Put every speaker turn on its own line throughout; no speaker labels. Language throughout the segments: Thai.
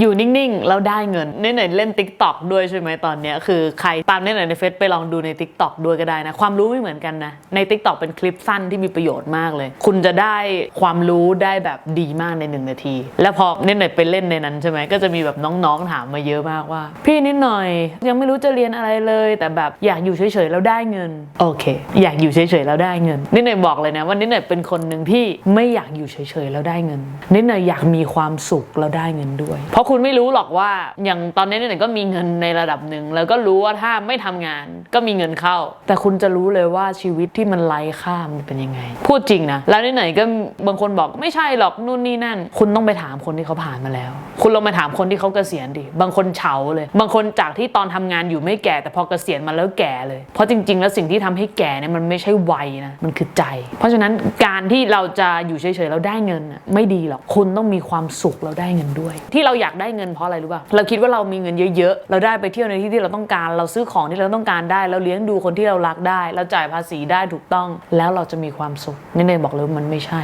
อยู่นิ่งๆ แล้วได้เงินเน่ยๆเล่น t ิ k t o k ด้วยใช่ไหมตอนเนี้ยคือใครตามเน่ยๆในเฟซไปลองดูใน t ิ k t o k ด้วยก็ได้นะ ความรู้ไม่เหมือนกันนะ ใน t ิ k t o k เป็นคลิปสั้นที่มีประโยชน์มากเลย คุณจะได้ความรู้ได้แบบดีมากในหนึ่งนาที แล้วพอเน่ยๆไปเล่นในนั้นใช่ไหมก็จะมีแบบน้องๆถามมาเยอะมากว่า พี่นิดหน่อยยังไม่รู้จะเรียนอะไรเลย แต่แบบอยากอยู่เฉยๆแล้วได้เงินโอเค อยากอยู่เฉยๆแล้วได้เงินนิดหน่อยบอกเลยนะว่านิดหน่อยเป็นคนหนึ่งที่ไม่อยากอยู่เฉยๆแล้วได้เงินนิดหน่อยอยากมีความสุขแล้วได้เงินด้วยเพราะคุณไม่รู้หรอกว่าอย่างตอนนี้เนิดหน่ยก็มีเงินในระดับหนึ่งแล้วก็รู้ว่าถ้าไม่ทำงานก็มีเงินเข้า แต่คุณจะรู้เลยว่าชีวิตที่มันไร้ค่ามันเป็นยังไง พูดจริงนะแล้วนิดหน่ยก็บางคนบอกไม่ใช่หรอกนู่นนี่นั่น คุณต้องไปถามคนที่เขาผ่านมาแล้ว คุณลองไปถามคนที่เขาเกษียณดิบางคนเฉาเลย บางคนจากที่ตอนทำงานอยู่ไม่แก่ แต่พอเกษียณมาแล้วแก่เลย เพราะจริง ๆ แล้วสิ่งที่ทำให้แก่เนี่ยมันไม่ใช่วัยนะมันคือใจ เพราะฉะนั้นการที่เราจะอยู่เฉยๆแล้วได้เงินน่ะไม่ดีหรอกคุณต้องมีความสุขแล้วได้เงินด้วย ที่เราอยากได้เงินเพราะอะไรรู้ป่ะเราคิดว่าเรามีเงินเยอะๆ เราได้ไปเที่ยวในที่ที่เราต้องการ เราซื้อของที่เราต้องการได้ เราเลี้ยงดูคนที่เรารักได้ เราจ่ายภาษีได้ถูกต้อง แล้วเราจะมีความสุขนี่เนยบอกเลยมันไม่ใช่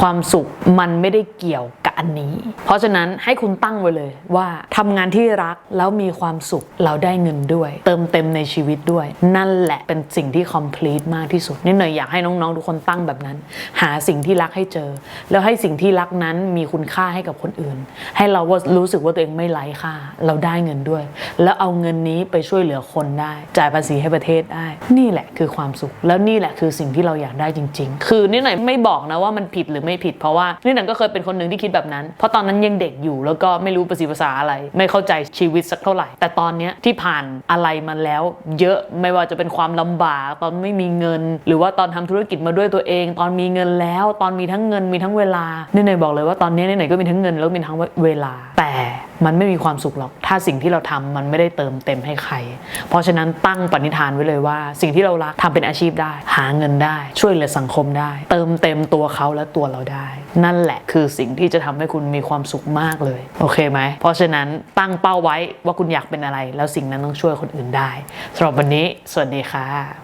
ความสุขมันไม่ได้เกี่ยวกับ อันนี้ เพราะฉะนั้นให้คุณตั้งไว้เลยว่าทำงานที่รักแล้วมีความสุขเราได้เงินด้วย เติมเต็มในชีวิตด้วย นั่นแหละเป็นสิ่งที่ complete มากที่สุดนี่เนยอยากให้น้องๆทุกคนตั้งแบบนั้น หาสิ่งที่รักให้เจอ แล้วให้สิ่งที่รักนั้นมีคุณค่าให้กับคนอื่น ให้เราว่ารู้สึกว่าตัวเองไม่ไร้ค่า เราได้เงินด้วย แล้วเอาเงินนี้ไปช่วยเหลือคนได้ จ่ายภาษีให้ประเทศได้ นี่แหละคือความสุข แล้วนี่แหละคือสิ่งที่เราอยากได้จริง ๆ คือนี่หน่อยไม่บอกนะว่ามันผิดหรือไม่ผิดเพราะว่านี่หน่อยก็เคยเป็นคนหนึ่งที่คิดแบบนั้น เพราะตอนนั้นยังเด็กอยู่แล้วก็ไม่รู้ภาษีภาษาอะไร ไม่เข้าใจชีวิตสักเท่าไหร่ แต่ตอนนี้ที่ผ่านอะไรมาแล้ว เยอะไม่ว่าจะเป็นความลำบากตอนไม่มีเงิน หรือว่าตอนทำธุรกิจมาด้วยตัวเอง ตอนมีเงินแล้ว ตอนมีทั้งเงินมีทั้งเวลาเนี่หน่อยบอกเลยว่าตอนนี้นี่หนก็มีทั้งเงินแล้วมีทั้งเวลาแต่ มันไม่มีความสุขหรอก ถ้าสิ่งที่เราทำมันไม่ได้เติมเต็มให้ใคร เพราะฉะนั้นตั้งปณิธานไว้เลยว่า สิ่งที่เรารักทำเป็นอาชีพได้ หาเงินได้ ช่วยเหลือสังคมได้ เติมเต็มตัวเขาและตัวเราได้ นั่นแหละคือสิ่งที่จะทำให้คุณมีความสุขมากเลย โอเคไหม เพราะฉะนั้นตั้งเป้าไว้ว่าคุณอยากเป็นอะไร แล้วสิ่งนั้นต้องช่วยคนอื่นได้สำหรับวันนี้ สวัสดีค่ะ